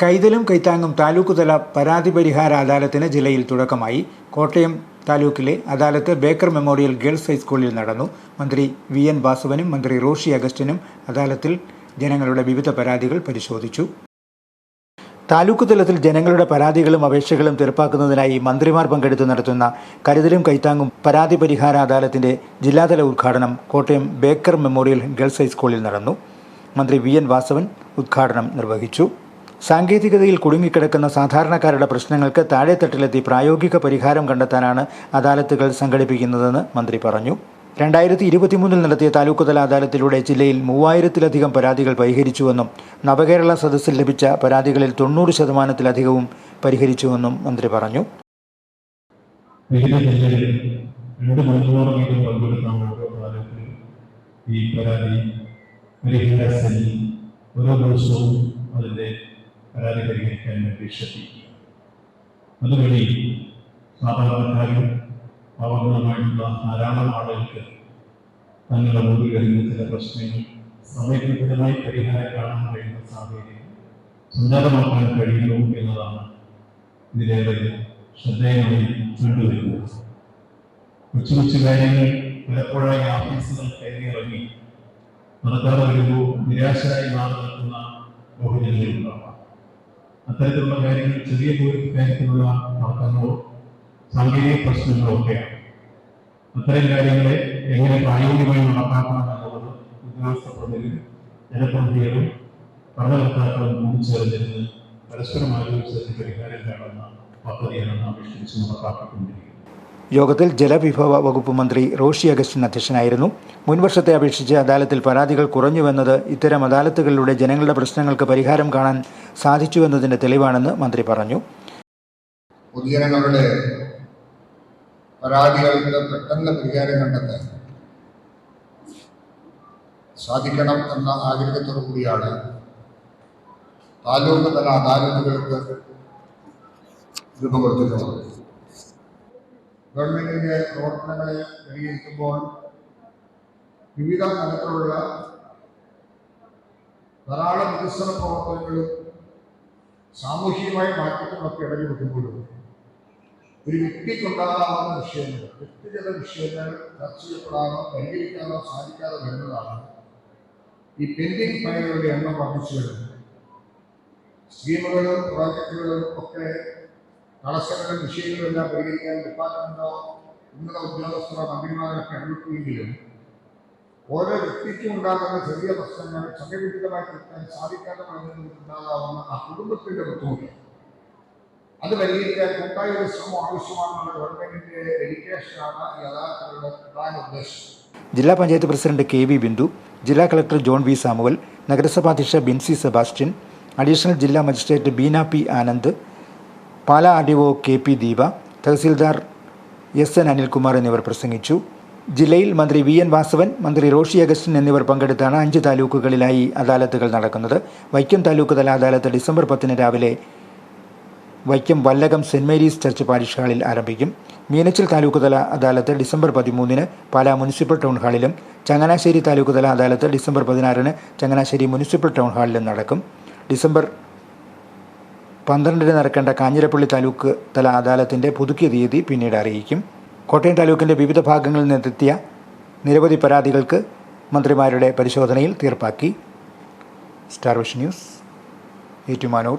കൈതലും കൈത്താങ്ങും താലൂക്ക് തല പരാതി പരിഹാര അദാലത്തിന് ജില്ലയിൽ തുടക്കമായി. കോട്ടയം താലൂക്കിലെ അദാലത്ത് ബേക്കർ മെമ്മോറിയൽ ഗേൾസ് ഹൈസ്കൂളിൽ നടന്നു. മന്ത്രി വി എൻ വാസുവനും മന്ത്രി റോഷി അഗസ്റ്റിനും അദാലത്തിൽ ജനങ്ങളുടെ വിവിധ പരാതികൾ പരിശോധിച്ചു. താലൂക്ക് തലത്തിൽ ജനങ്ങളുടെ പരാതികളും അപേക്ഷകളും തീർപ്പാക്കുന്നതിനായി മന്ത്രിമാർ പങ്കെടുത്ത് നടത്തുന്ന കരുതലും കൈത്താങ്ങും പരാതി പരിഹാര അദാലത്തിന്റെ ജില്ലാതല ഉദ്ഘാടനം കോട്ടയം ബേക്കർ മെമ്മോറിയൽ ഗേൾസ് ഹൈസ്കൂളിൽ നടന്നു. മന്ത്രി വി എൻ വാസവൻ ഉദ്ഘാടനം നിർവഹിച്ചു. സാങ്കേതികതയിൽ കുടുങ്ങിക്കിടക്കുന്ന സാധാരണക്കാരുടെ പ്രശ്നങ്ങൾക്ക് താഴെത്തട്ടിലെത്തി പ്രായോഗിക പരിഹാരം കണ്ടെത്താനാണ് അദാലത്തുകൾ സംഘടിപ്പിക്കുന്നതെന്ന് മന്ത്രി പറഞ്ഞു. രണ്ടായിരത്തി ഇരുപത്തിമൂന്നിൽ നടത്തിയ താലൂക്കുതല അദാലത്തിലൂടെ ജില്ലയിൽ മൂവായിരത്തിലധികം പരാതികൾ പരിഹരിച്ചുവെന്നും നവകേരള സദസ്സിൽ ലഭിച്ച പരാതികളിൽ തൊണ്ണൂറ് ശതമാനത്തിലധികവും പരിഹരിച്ചുവെന്നും മന്ത്രി പറഞ്ഞു. ഈ പരാതി പരിഹാര ഓരോ ദിവസവും അതിന്റെ പരാതി പരിഹരിക്കാൻ വേണ്ടി ശ്രദ്ധിക്കുക അതുവഴി സാധാരണക്കാരും പാവങ്ങളുമായിട്ടുള്ള ധാരാളം ആളുകൾക്ക് തങ്ങളുടെ മുമ്പിൽ വരുന്ന ചില പ്രശ്നങ്ങൾ സമയബന്ധിതമായി പരിഹാരം കാണാൻ കഴിയുന്ന സാഹചര്യം സഞ്ചാരമാക്കാൻ കഴിയുന്നു എന്നതാണ് ഇതിലേറെ ശ്രദ്ധേയമായി കണ്ടുവരുന്നത്. കൊച്ചു കൊച്ചു കാര്യങ്ങൾ പലപ്പോഴായി ആഫീസുകൾ കയറിയിറങ്ങി നടക്കാതെ വരുമ്പോൾ നിരാശരായി മാറി നിൽക്കുന്ന ബഹുജനങ്ങളുണ്ടാവാം അത്തരത്തിലുള്ള കാര്യങ്ങൾ ചെറിയ കാര്യത്തിലുള്ള തർക്കങ്ങളോ സാങ്കേതിക പ്രശ്നങ്ങളോ ഒക്കെയാണ്. അത്തരം കാര്യങ്ങളെ എങ്ങനെ പ്രായോഗികമായി നടപ്പാക്കണം എന്നുള്ളത് ഉദ്യോഗസ്ഥ പ്രതിനിധികളും ജനപ്രതിനിധികളും ഭരണകർത്താക്കളും കൂടിച്ചേർന്നിരുന്ന് പരസ്പരം ആലോചിച്ചതിന് പരിഹാരം കാണുന്ന പദ്ധതിയാണ് നാം നടപ്പാക്കിക്കൊണ്ടിരിക്കുന്നത്. യോഗത്തിൽ ജലവിഭവ വകുപ്പ് മന്ത്രി റോഷി അഗസ്റ്റിൻ അധ്യക്ഷനായിരുന്നു. മുൻവർഷത്തെ അപേക്ഷിച്ച് അദാലത്തിൽ പരാതികൾ കുറഞ്ഞുവെന്നത് ഇത്തരം അദാലത്തുകളിലൂടെ ജനങ്ങളുടെ പ്രശ്നങ്ങൾക്ക് പരിഹാരം കാണാൻ സാധിച്ചുവെന്നതിന്റെ തെളിവാണെന്ന് മന്ത്രി പറഞ്ഞു. പൊതുജനങ്ങളുടെ പരാതികൾക്ക് പെട്ടെന്ന് പരിഹാരം കണ്ടെത്താൻ സാധിക്കണം എന്ന ആഗ്രഹത്തോടു കൂടിയാണ് താലൂക്ക് തല അദാലത്തുകൾക്ക് രൂപം ഗവൺമെന്റിന്റെ പ്രവർത്തനങ്ങളെ വിലയിരുത്തുമ്പോൾ വിവിധ തരത്തിലുള്ള ധാരാളം വികസന പ്രവർത്തനങ്ങളും സാമൂഹികമായ മാറ്റങ്ങളൊക്കെ ഇടഞ്ഞു വെക്കുമ്പോഴും ഒരു വ്യക്തിക്കുണ്ടാകാവുന്ന വിഷയങ്ങൾ വ്യക്തിഗത വിഷയങ്ങൾ ചർച്ച ചെയ്യപ്പെടാനോ പരിഹരിക്കാനോ സാധിക്കാതെ വരുന്നതാണ് ഈ പെൻഡിങ് ഫയലുകളുടെ എണ്ണം വർദ്ധിച്ചു വരുന്നത്. സ്കീമുകളും പ്രോജക്റ്റുകളും ഒക്കെ തടസ്സങ്ങളും വിഷയങ്ങളും എല്ലാം പരിഹരിക്കാൻ ഡിപ്പാർട്ട്മെന്റോ ഉന്നത ഉദ്യോഗസ്ഥരോ മന്ത്രിമാരൊക്കെ അനുഭവിക്കുമെങ്കിലും ഓരോ വ്യക്തിക്കും ഉണ്ടാകുന്ന ചെറിയ പ്രശ്നങ്ങൾ സമയബന്ധിതമായി തീർക്കാൻ സാധിക്കാതെ ഉണ്ടാകാവുന്ന ആ കുടുംബത്തിന്റെ ബുദ്ധിമുട്ട്. അത് പരിഹരിക്കാൻ കൂട്ടായ ഒരു ശ്രമം ആവശ്യമാണെന്നുള്ള ഗവൺമെന്റിന്റെ ഡെഡിക്കേഷനാണ് അദാലത്തുകളുടെ പ്രധാന ഉദ്ദേശം. ജില്ലാ panchayat president K V Bindu ജില്ലാ കളക്ടർ ജോൺ വി സാമുവൽ നഗരസഭാധ്യക്ഷ ബിൻസി സെബാസ്റ്റ്യൻ അഡീഷണൽ ജില്ലാ magistrate Beena P Anand Pala R D O K P Deepa tahsildar S N Anilkumar എന്നിവർ പ്രസംഗിച്ചു. ജില്ലയിൽ മന്ത്രി വി എൻ വാസവൻ മന്ത്രി റോഷി അഗസ്റ്റിൻ എന്നിവർ പങ്കെടുത്താണ് അഞ്ച് താലൂക്കുകളിലായി അദാലത്തുകൾ നടക്കുന്നത്. വൈക്കം താലൂക്ക് തല അദാലത്ത് ഡിസംബർ പത്തിന് രാവിലെ Vaikom Vallakom Saint Mary's church parish ഹാളിൽ ആരംഭിക്കും. മീനച്ചിൽ താലൂക്ക് തല അദാലത്ത് ഡിസംബർ പതിമൂന്നിന് പാലാ മുനിസിപ്പൽ ടൗൺ ഹാളിലും ചങ്ങനാശ്ശേരി താലൂക്ക് തല അദാലത്ത് ഡിസംബർ പതിനാറിന് ചങ്ങനാശ്ശേരി മുനിസിപ്പൽ ടൗൺ ഹാളിലും നടക്കും. ഡിസംബർ പന്ത്രണ്ടിന് നടക്കേണ്ട കാഞ്ഞിരപ്പള്ളി താലൂക്ക് തല അദാലത്തിന്റെ പുതുക്കിയ തീയതി പിന്നീട് അറിയിക്കും. കോട്ടയം താലൂക്കിന്റെ വിവിധ ഭാഗങ്ങളിൽ നിന്നെത്തിയ നിരവധി പരാതികൾക്ക് മന്ത്രിമാരുടെ പരിശോധനയിൽ തീർപ്പാക്കി. Star vision news Ettumanoor.